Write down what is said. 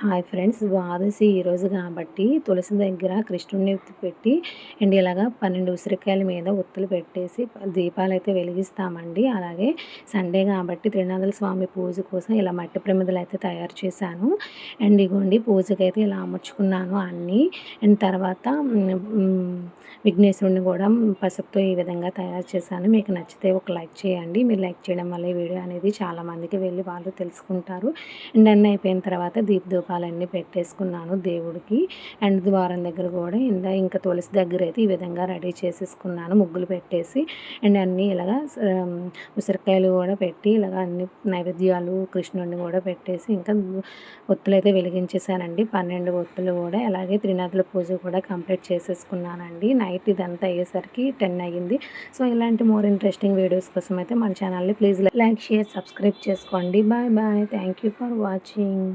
Hi friends. ద్వాదశి ఈరోజు కాబట్టి తులసి దగ్గర కృష్ణుడిని పెట్టి అండ్ ఇలాగా పన్నెండు ఉసిరికాయల మీద ఒత్తులు పెట్టేసి దీపాలు అయితే వెలిగిస్తామండి. అలాగే సండే కాబట్టి త్రినాథుల స్వామి పూజ కోసం ఇలా మట్టి ప్రమిదలు అయితే తయారు చేశాను. అండ్ ఇగోండి పూజకైతే ఇలా అమర్చుకున్నాను అన్నీ. అండ్ తర్వాత విఘ్నేశ్వరుని కూడా పసుపుతో ఈ విధంగా తయారు చేశాను. మీకు నచ్చితే ఒక లైక్ చేయండి. మీరు లైక్ చేయడం వల్ల ఈ వీడియో అనేది చాలామందికి వెళ్ళి వాళ్ళు తెలుసుకుంటారు. అండ్ అన్నీ అయిపోయిన తర్వాత దీప దీపాలన్నీ పెట్టేసుకున్నాను దేవుడికి. అండ్ ద్వారం దగ్గర కూడా ఇందా ఇంకా తులసి దగ్గర అయితే ఈ విధంగా రెడీ చేసేసుకున్నాను ముగ్గులు పెట్టేసి. అండ్ అన్నీ ఇలాగా ఉసిరికాయలు కూడా పెట్టి ఇలాగ అన్ని నైవేద్యాలు కృష్ణుడిని కూడా పెట్టేసి ఇంకా ఒత్తులు అయితే వెలిగించేసానండి పన్నెండు ఒత్తులు కూడా అలాగే త్రినాథుల పూజ కూడా కంప్లీట్ చేసేసుకున్నానండి. నైట్ ఇదంతా అయ్యేసరికి టెన్ అయ్యింది. సో ఇలాంటి మోర్ ఇంట్రెస్టింగ్ వీడియోస్ కోసం అయితే మన ఛానల్ని ప్లీజ్ లైక్ షేర్ సబ్స్క్రైబ్ చేసుకోండి. Bye bye. Thank you for watching.